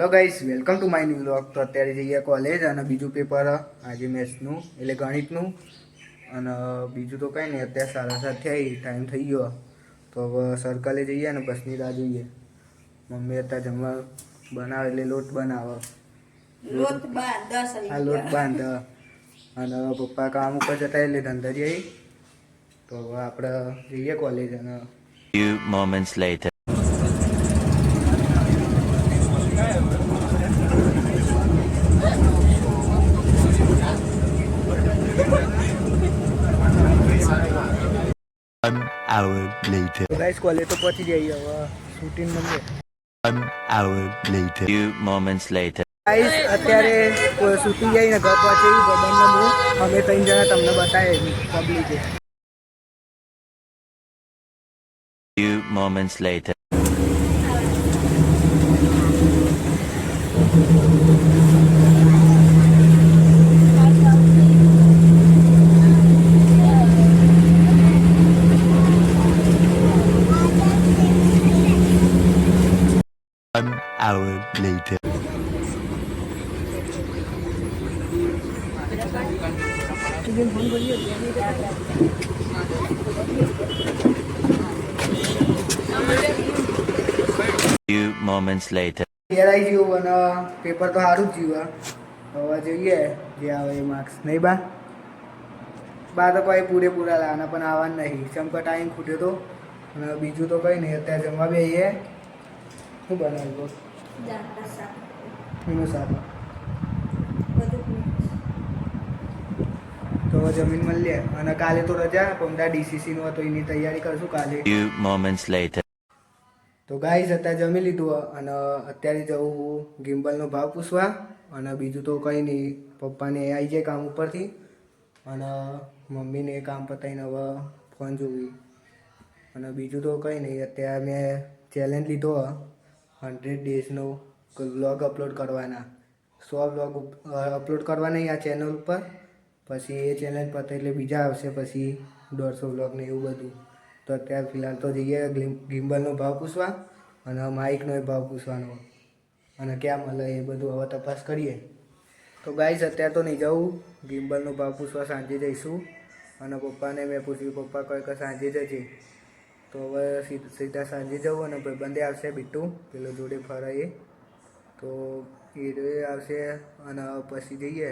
તો guys welcome to my new blog તો અત્યારે જઈએ કોલેજ અને બીજું પેપર આજે મેથ્સનું એટલે ગણિતનું. અને બીજું તો કંઈ નહીં અત્યારે સાડા સાત થઈ ટાઈમ થઈ ગયો. તો હવે સર્કલે જઈએ અને બસની રાહ જોઈએ. મમ્મી અત્યારે જમવા બનાવે એટલે લોટ બનાવે. લોટ આ લોટ બાંધ. અને પપ્પા કામ ઉપર જતા એટલે ધંધા જઈ તો હવે આપણે જઈએ કોલેજ અને Few moments later. One hour later. Guys college તો પહોંચી જઈએ હવે શૂટિંગ મળીએ One hour later. Few moments later. Guys અત્યારે શૂટિંગ જઈને ઘર પહોંચી બધાને હું અમે ત્રણ જણા તમને બતાવે પબ્લિકે Few moments later. One hour later. Few moments later. આવી ગયું અને પેપર તો સારું જ ગયું હવે જોઈએ જે આવે એ માર્ક્સ નહીં બા? બા તો કોઈ પૂરેપૂરા લાવવાના, પણ આવવાના નહીં. ચમકા ટાઈમ ખૂટ્યો તો. બીજું તો કંઈ નહીં. અત્યારે જમવા બેસીએ શું બનાવ્યું? એનું શાક. તો હવે જમીન મળીએ અને કાલે તો રજા પમદા ડીસીસીનું તો એની તૈયારી કરશું કાલે. Few moments later. તો ગાઈઝ અત્યારે જમી લીધું અને અત્યારે જવું હું ગિમ્બલનો ભાવ પૂછવા. અને બીજું તો કંઈ નહીં. પપ્પાને આવી જાય કામ ઉપરથી. અને મમ્મીને કામ પતાવીને હવે ફોન જોવી. અને બીજું તો કંઈ નહીં. અત્યારે મેં ચેલેન્જ લીધો હંડ્રેડ ડેઝનો વ્લોગ અપલોડ કરવાના. સો વ્લોગ અપલોડ કરવાના આ ચેનલ ઉપર. પછી એ ચેનલ પતે એટલે બીજા આવશે પછી દોઢસો વ્લોગ ને એવું બધું. તો અત્યારે ફિલહાલ તો જઈએ ગિમ્બલનો ભાવ પૂછવા અને માઇકનો ભાવ પૂછવાનો. અને ક્યાં મળે એ બધું હવે તપાસ કરીએ. તો ગાઈઝ અત્યારે તો નહીં જવું. ગિમ્બલનો ભાવ પૂછવા સાંજે જઈશું. અને પપ્પાને મેં પૂછ્યું, પપ્પા કહે કે સાંજે જજે. તો હવે સીધા સાંજે જવું અને ભાઈબંધે આવશે બિટ્ટુ પેલો જોડે ફરાય તો એ આવશે અને પછી જઈએ.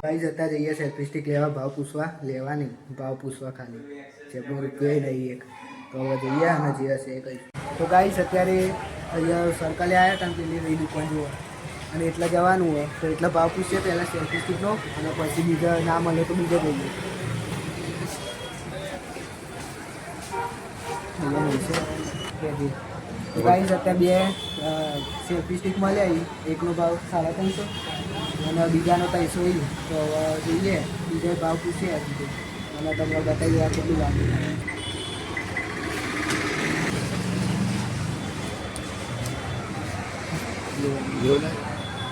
ભાઈ જતા જઈએ સેલ્ફી સ્ટિક લેવા ભાવ પૂછવા. લેવા નહીં ભાવ પૂછવા ખાલી. જેટલો રૂપિયો નહીં એક. તો હવે જઈએ અને જે હશે એ કહીશું. તો ગાઈસ અત્યારે અહીંયા સરકારે આવ્યા હતા પેલી રહી દુકાન જોવા અને એટલા જવાનું હોય તો એટલા ભાવ પૂછીએ પહેલાં સેલ્ફી સ્ટિકનો અને પછી બીજા ના મળે તો બીજો જઈએ ગાઈસ અત્યારે બે સેફી સ્ટિક મળ્યા. એકનો ભાવ સાડા ત્રણસો અને બીજાનો ત્રણસો એ તો જોઈએ, બીજો ભાવ પૂછીએ આ બીજો અને તમને બતાવી આ કેટલું લાંબુ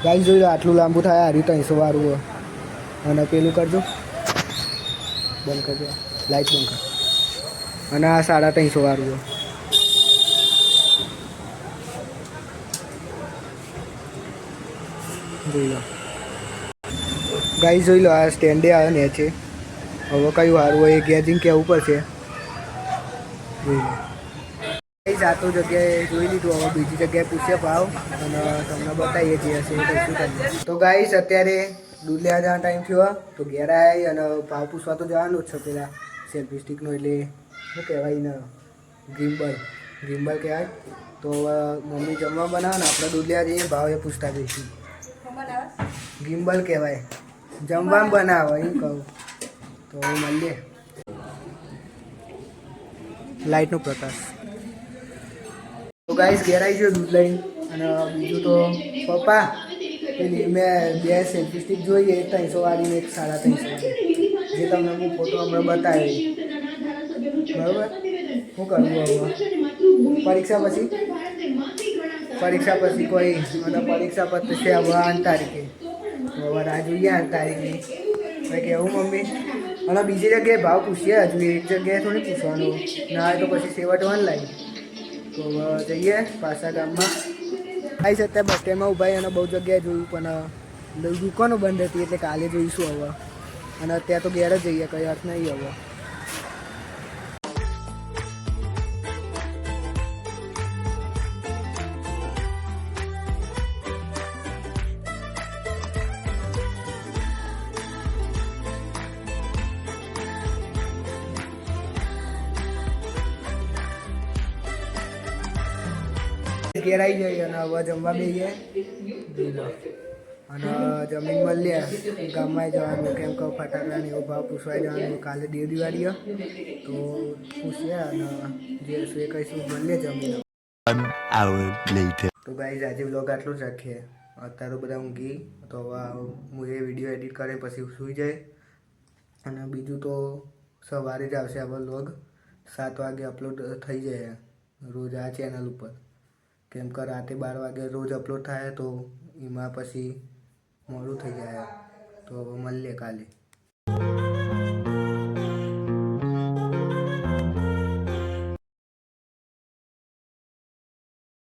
ગાઈ જોઈ લો, આટલું લાંબુ થાય હારી ત્રણસો વાળું. અને પેલું કરજો. બંધ કરજો. લાઈટ બંધ કર. અને આ સાડા ત્રણસો વાળું જોઈ લો. ગાઈ જોઈ લો, આ સ્ટેન્ડે આવે ને છે. હવે કયું સારું હોય એ ગેજિંગ કહેવું પડશે. જોઈ લો. કઈ જાતો જગ્યાએ જોઈ લીધું, હવે બીજી જગ્યાએ પૂછે ભાવ. અને તમને બતાવીએ જે હશે શું કરીએ તો ગાઈસ અત્યારે દૂધ લેવા જવાનો ટાઈમ થયો. તો ઘેર આવી અને ભાવ પૂછવા તો જવાનું જ છે પેલા સેલ્ફી સ્ટિકનો એટલે શું કહેવાય ને ગિમ્બલ. ગિમ્બલ કહેવાય. તો મમ્મી જમવા બનાવે ને આપણે દુલિયા જઈએ ભાવ પૂછતા જઈશું. ગિમ્બલ કહેવાય. જમવાનું બનાવે એમ કહું. તો મળીએ. લાઇટનો પ્રકાશ. તો ગાઈસ ઘેર આવી ગયો દૂધ લઈને. અને બીજું તો પપ્પા પેલી મેં બે સેલ્ફી સ્ટિક જોઈએ ત્રણસો વાળીને એક સાડા ત્રણસો જે તમને હું ફોટો હમણાં બતાવી. બરાબર? શું કરવું હવે પરીક્ષા પછી? પરીક્ષા પછી કોઈ મતલબ પરીક્ષા પછી છે હવે આઠ તારીખે હવે રાહ જોઈએ આઠ તારીખની. મેં કહેવું મમ્મી? અને બીજી જગ્યાએ ભાવ પૂછીએ હજુ એક જગ્યાએ થોડી પૂછવાનું. ના તો પછી સેવટ વન લાવી તો જઈએ પાછા ગામમાં. આવી છે અત્યારે બસ સ્ટેન્ડમાં ઊભા અને બહુ જગ્યાએ જોયું પણ દુકાનો બંધ હતી એટલે કાલે જોઈશું હવે. અને અત્યારે તો ઘેર જ જઈએ કઈ અર્થ નહીં હવે. ઘેર આવી જઈએ અને હવે જમવા બેસીએ અને જમીન મળીએ. ગામમાં જવાનું કેમ કે ફટાકડા ને એવો ભાવ પૂછવા જવાનું કાલે દેવ દિવાળીએ. તો પૂછીએ અને જે શું એ કહીશું મળીએ જમીન. તો ગાઈઝ આજે બ્લોગ આટલું જ રાખીએ. અત્યારે બધા ઊંઘી તો હવે હું એ વીડિયો એડિટ કરે પછી સૂઈ જાય. અને બીજું તો સવારે જ આવશે આ બ્લોગ સાત વાગે અપલોડ થઈ જાય. રોજ આ ચેનલ ઉપર. કેમ કે રાતે બાર વાગે રોજ અપલોડ થાય તો એમાં પછી મોડું થઈ જાય. તો મળીએ કાલે.